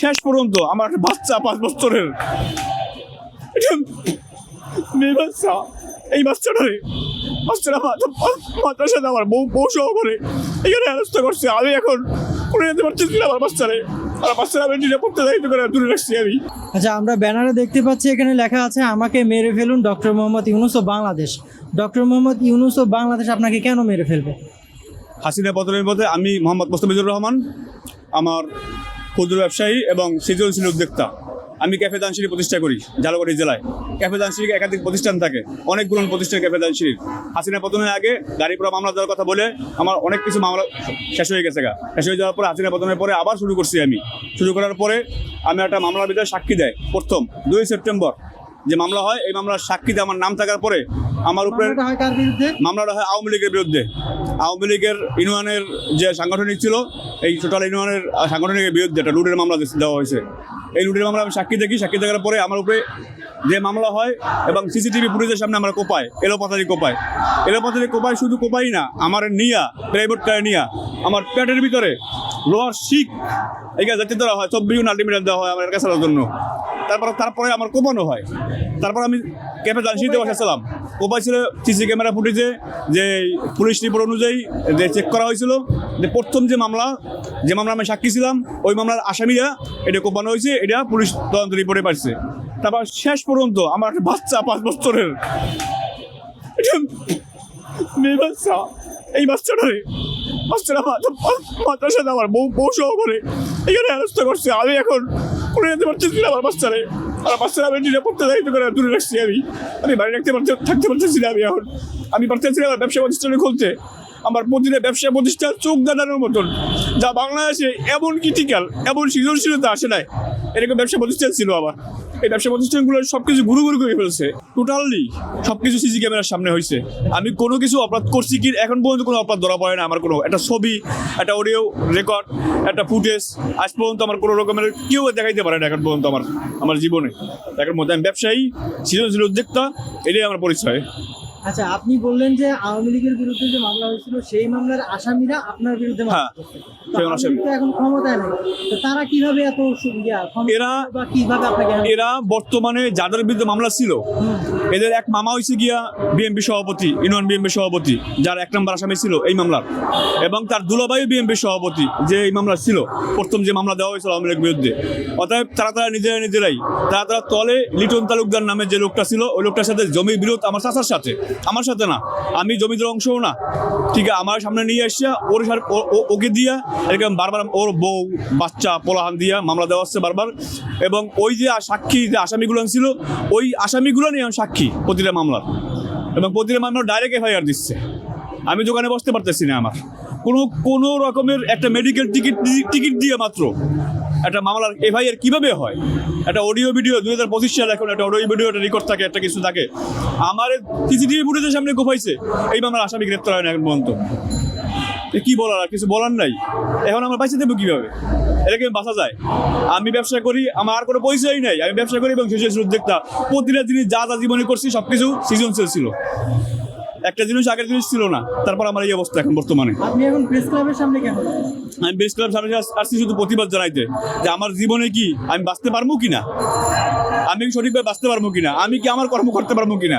শেষ পর্যন্ত আমার একটা বাচ্চা পাঁচ বছরের। মেয়ে বাচ্চা এই বাচ্চাটারে বাচ্চাটা মাতার সাথে আমার বউ বউ সহ করে এখানে হেনস্থা করছে। আমি এখন করে যেতে পারতেছি না আমার বাচ্চারে। আর বাচ্চারা আমি নিরাপত্তা দায়িত্ব করে দূরে রাখছি আমি। আচ্ছা আমরা ব্যানারে দেখতে পাচ্ছি এখানে লেখা আছে আমাকে মেরে ফেলুন ডক্টর মোহাম্মদ ইউনুস ও বাংলাদেশ। ডক্টর মোহাম্মদ ইউনুস ও বাংলাদেশ আপনাকে কেন মেরে ফেলবে? হাসিনা পতনের পথে আমি মোহাম্মদ মোস্তাফিজুর রহমান আমার ক্ষুদ্র ব্যবসায়ী এবং সৃজনশীল উদ্যোক্তা। আমি ক্যাফে দানশিরি প্রতিষ্ঠা করি, ঝালকাঠি জেলায়। ক্যাফে দানশিরিকে একাধিক প্রতিষ্ঠান থাকে। অনেকগুলো প্রতিষ্ঠান ক্যাফে দানশিরির। হাসিনা পতনের আগে গাড়ি পুরো মামলা দেওয়ার কথা বলে আমার অনেক কিছু মামলা শেষ হয়ে গেছে গা। শেষ হয়ে যাওয়ার পরে হাসিনা পতনের পরে আবার শুরু করছি আমি। শুরু করার পরে আমি একটা মামলার ভিতরে সাক্ষী দেয়। প্রথম দুই সেপ্টেম্বর যে মামলা হয় এই মামলার সাক্ষীতে আমার নাম থাকার পরে আমার উপরে মামলাটা হয় আওয়ামী লীগের বিরুদ্ধে। আওয়ামী লীগের ইউনিয়নের যে সাংগঠনিক ছিল এই টোটাল ইউনিয়নের সাংগঠনিকের বিরুদ্ধে একটা লুটের মামলা দেওয়া হয়েছে। এই লুটের মামলা আমি সাক্ষী দেখি সাক্ষী থাকার পরে আমার উপরে যে মামলা হয় এবং সিসিটিভি ফুটেজের সামনে আমরা কোপায় এলোপাতারি কোপায়। এলোপাতারি কোপায় শুধু কোপাই না আমার নিয়া প্রাইভেট কারে নিয়া আমার পেটের ভিতরে লোহার শিক এখানে যাতে দেওয়া হয়, চব্বিশ গুণ আল্টিমিটার দেওয়া হয় আমার কাছে জন্য। তারপর তারপরে আমার কোপানো হয়। তারপর আমি ক্যাফে জানসিতে বসেছিলাম। কোপাই ছিল সিসি ক্যামেরা ফুটেজে যে পুলিশ রিপোর্ট অনুযায়ী যে চেক করা হয়েছিল, যে প্রথম যে মামলা যে মামলা আমি সাক্ষী ছিলাম, ওই মামলার আসামিরা এটা কোপানো হয়েছে, এটা পুলিশ তদন্ত রিপোর্টে পাচ্ছে তারপর শেষ পর্যন্ত আমার একটা বাচ্চা পাঁচ বছরের। মেয়ে বাচ্চা, এই বাচ্চাটারে মাথা মাথার আমার বউ বউ সহকারে। এখানে হেনস্থা করছে। আমি এখন করে যেতে পারতেছি না আমার বাচ্চারে আর বাচ্চারা আমি নিরাপত্তা দায়িত্ব করে দূরে রাখছি আমি। আমি বাড়ি রাখতে পারতে থাকতে পারতেছি না আমি এখন। আমি পারতেছি না আমার ব্যবসা প্রতিষ্ঠানে খুলতে। আমার প্রতিটা ব্যবসা প্রতিষ্ঠান চোখ দাঁড়ানোর মতন। যা বাংলাদেশে এমন ক্রিটিক্যাল এমন সৃজনশীলতা আসে নাই। এরকম ব্যবসা প্রতিষ্ঠান ছিল আমার। এই ব্যবসা প্রতিষ্ঠানগুলো সব কিছু গুরু গুরু করে ফেলছে। টোটালি সব কিছু সিসি ক্যামেরার সামনে হয়েছে। আমি কোনো কিছু অপরাধ করছি কি, এখন পর্যন্ত কোনো অপরাধ ধরা পড়ে না আমার কোনো। একটা ছবি, একটা অডিও রেকর্ড একটা ফুটেজ আজ পর্যন্ত আমার কোনো রকমের কেউ দেখাইতে পারে না এখন পর্যন্ত আমার আমার জীবনে। এখন মধ্যে আমি ব্যবসায়ী, সৃজনশীল উদ্যোক্তা, এটাই আমার পরিচয়। আচ্ছা আপনি বললেন যে আওয়ামী লীগের বিরুদ্ধে যে মামলা হয়েছিল সেই মামলার আসামিরা আপনার বিরুদ্ধে হ্যাঁ। লীগ এখন ক্ষমতায় নেই। তারা কীভাবে এত এরা- কীভাবে আপনাকে এরা বর্তমানে যাদের বিরুদ্ধে মামলা ছিল এদের এক মামা হয়েছে গিয়া বিএনপি সভাপতি ইউনিয়ন বিএনপি সভাপতি যার এক নম্বর আসামি ছিল এই মামলার। এবং তার দুলাবাই বিএনপি সভাপতি যে এই মামলা ছিল প্রথম যে মামলা দেওয়া হয়েছিল আওয়ামী লীগের বিরুদ্ধে। অতএব তারা তারা নিজেরা নিজেরাই তারা তারা তলে লিটন তালুকদার নামে যে লোকটা ছিল ওই লোকটার সাথে জমি বিরোধ আমার চাচার সাথে। আমার সাথে না। আমি জমিদের অংশও না। ঠিক আছে, আমার সামনে নিয়ে এসে ওর ওকে দিয়া এরকম বারবার ওর বউ, বাচ্চা, পোলাহান দিয়া মামলা দেওয়া হচ্ছে বারবার। এবং ওই যে সাক্ষী, যে আসামিগুলো ছিল ওই আসামিগুলো নিয়ে সাক্ষী প্রতিটা মামলার। এবং প্রতিটা মামলা ডাইরেক্ট এফআইআর দিচ্ছে। আমি দোকানে বসতে পারতেছি না আমার। কোনো কোনো রকমের একটা মেডিকেল টিকিট টিকিট দিয়ে মাত্র একটা মামলার এফআই এফআইআর কীভাবে হয়? একটা অডিও ভিডিও দুই হাজার পঁচিশ সালে এখন একটা অডিও ভিডিও একটা রেকর্ড থাকে, একটা কিছু থাকে। আমার সিসিটিভি ফুটেজের সামনে কোপাইছে এই মামলার আসামি গ্রেপ্তার হয় না এখন পর্যন্ত। কি বলার, আর কিছু বলার নাই। এখন আমরা বাইসে দেবো কীভাবে? এটাকে বাঁচা যায়? আমি ব্যবসা করি, আমার আর কোনো পরিচয়ই নাই। আমি ব্যবসা করি এবং সৃজনশীল উদ্যোক্তা। প্রতিটা জিনিস যা যা জীবনে করছি সব কিছু সৃজনশীল ছিল। একটা জিনিস আগের জিনিস ছিল না। তারপর আমার এই অবস্থা এখন বর্তমানে। আপনি এখন প্রেস ক্লাবের সামনে কেন? আমি প্রেস ক্লাবের সামনে আসছি শুধু প্রতিবাদ জানাইতে যে আমার জীবনে কি আমি বাঁচতে পারব কিনা? আমি সঠিকভাবে বাঁচতে পারব কিনা? আমি কি আমার কর্ম করতে পারব কিনা?